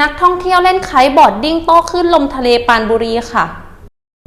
นักท่องเที่ยวเล่นไคท์บอร์ดดิ้งโต้ขึ้นลมทะเลปานบุรีค่ะ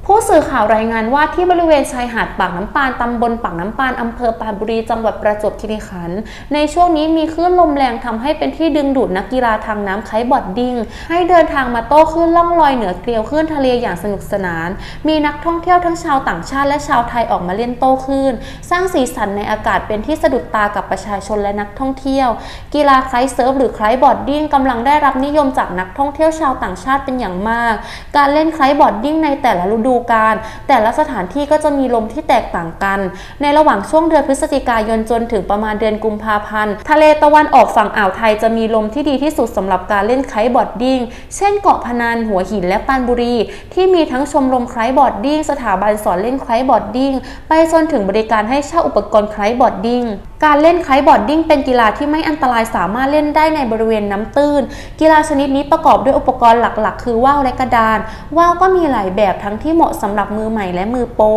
ผู้สื่อข่าวรายงานว่าที่บริเวณชายหาดปากน้ำปานตำบลปากน้ำปานอำเภอปานบุรีจังหวัดประจวบคีรีขันธ์ในช่วงนี้มีคลื่นลมแรงทำให้เป็นที่ดึงดูดนักกีฬาทางน้ำไคบอร์ดดิ้งให้เดินทางมาโต้คลื่นล่องลอยเหนือเกลียวคลื่นทะเลอย่างสนุกสนาน มีนักท่องเที่ยวทั้งชาวต่างชาติและชาวไทยออกมาเล่นโต้คลื่น สร้างสีสันในอากาศเป็นที่สะดุดตากับประชาชนและนักท่องเที่ยว กีฬาไคเซิร์ฟหรือไคบอร์ดดิ้งกำลังได้รับนิยมจากนักท่องเที่ยวชาวต่างชาติเป็นอย่างมาก การเล่นไคบอร์ดดิ้งในแต่ละฤดูกาลแต่ละสถานที่ก็จะมีลมที่แตกต่างกัน ในระหว่างช่วงเดือนพฤศจิกายนจนถึงประมาณเดือนกุมภาพันธ์ทะเลตะวันออกฝั่งอ่าวไทยจะมีลมที่ดีที่สุดสำหรับการเล่นไคท์บอร์ดดิ้งเช่นเกาะพนันหัวหินและปานบุรี ที่มีทั้งชมรมไคท์บอร์ดดิ้งสถาบันสอนเล่นไคท์บอร์ดดิ้งไปจนถึงบริการให้เช่าอุปกรณ์ไคท์บอร์ดดิ้งการเล่นไคท์บอร์ดดิ้งเป็นกีฬาที่ไม่อันตรายสามารถเล่นได้ในบริเวณน้ำตื้น กีฬาชนิดนี้ประกอบด้วยอุปกรณ์หลักๆ คือว่าวและกระดาน ว่าวก็มีหลายแบบทั้งที่เหมาะสำหรับมือใหม่และมือโปร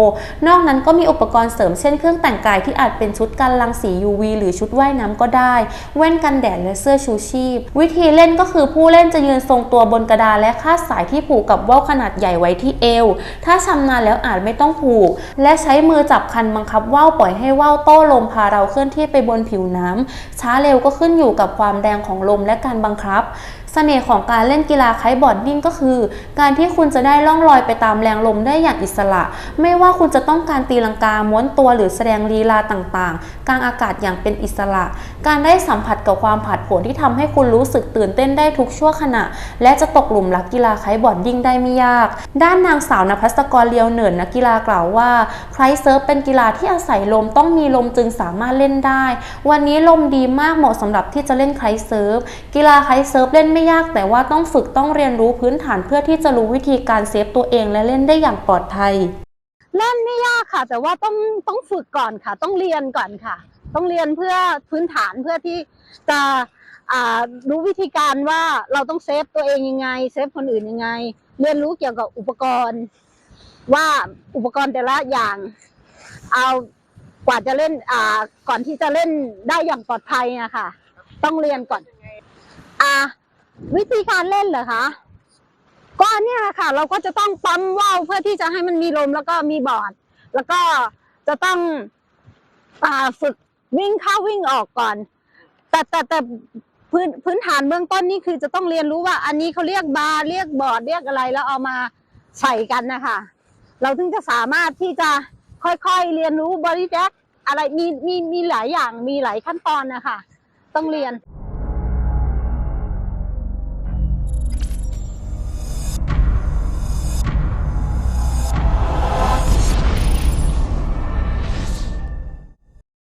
นอกนั้นก็มีอุปกรณ์เสริมเช่นเครื่องแต่งกายที่อาจเป็นชุดกันรังสี UV หรือชุดว่ายน้ำก็ได้ แว่นกันแดดและเสื้อชูชีพ วิธีเล่นก็คือผู้เล่นจะยืนทรงตัวบนกระดานและคาดสายที่ผูกกับว่าวขนาดใหญ่ไว้ที่เอว ถ้าชำนาญแล้วอาจไม่ต้องผูก และใช้มือจับคันบังคับว่าวปล่อยให้ว่าวโต้ลมพาเราเคลื่อนที่ไปบนผิวน้ำช้าเร็วก็ขึ้นอยู่กับความแรงของลมและการบังคับเสน่ห์ของการเล่นกีฬาไคบอร์ดดิ้งก็คือ การที่คุณจะได้ล่องลอยไปตามแรงลมได้อย่างอิสระ ไม่ว่าคุณจะต้องการตีลังกาม้วนตัวหรือแสดงลีลาต่างๆ กลางอากาศอย่างเป็นอิสระ การได้สัมผัสกับความผัดผลที่ทำให้คุณรู้สึกตื่นเต้นได้ทุกชั่วขณะ และจะตกหลุมรักกีฬาไคบอร์ดดิ้งได้ไม่ยาก ด้านนางสาวนภัสกรเลียวเหนินนักกีฬากล่าวว่าไคท์เซิร์ฟเป็นกีฬาที่อาศัยลมต้องมีลมจึงสามารถเล่นได้ วันนี้ลมดีมากเหมาะสำหรับที่จะเล่นไคท์เซิร์ฟ กีฬาไคท์เซิร์ฟเล่นไม่ยากแต่ว่าต้องฝึกต้องเรียนรู้พื้นฐานเพื่อที่จะรู้วิธีการเซฟตัวเองและเล่นได้อย่างปลอดภัย เล่นไม่ยากค่ะ แต่ว่าต้องต้องฝึกก่อนค่ะ ต้องเรียนก่อนค่ะ ต้องเรียนเพื่อพื้นฐานเพื่อที่จะรู้วิธีการว่าเราต้องเซฟตัวเองยังไง เซฟคนอื่นยังไง เรียนรู้เกี่ยวกับอุปกรณ์ ว่าอุปกรณ์แต่ละอย่าง เอา ว่าจะเล่นอ่าก่อนที่จะเล่นได้อย่างปลอดภัยอะค่ะ ต้องเรียนก่อน อ่า วิธีการเล่นเหรอคะก็เนี่ยค่ะ เราก็จะต้องปั๊มว่าวเพื่อที่จะให้มันมีลมแล้วก็มีบอร์ด แล้วก็จะต้องอ่าฝึกวิ่งเข้าวิ่งออกก่อน แต่แต่แต่พื้นพื้นฐานเบื้องต้นนี่คือจะต้องเรียนรู้ว่า อันนี้เขาเรียกบาร์เรียกบอร์ดเรียกอะไรแล้วเอามาใส่กันนะคะ เราถึงจะสามารถที่จะค่อยๆเรียนรู้บริแจ็ค อะไรมีมีมีหลายอย่างมีหลายขั้นตอนนะคะต้องเรียน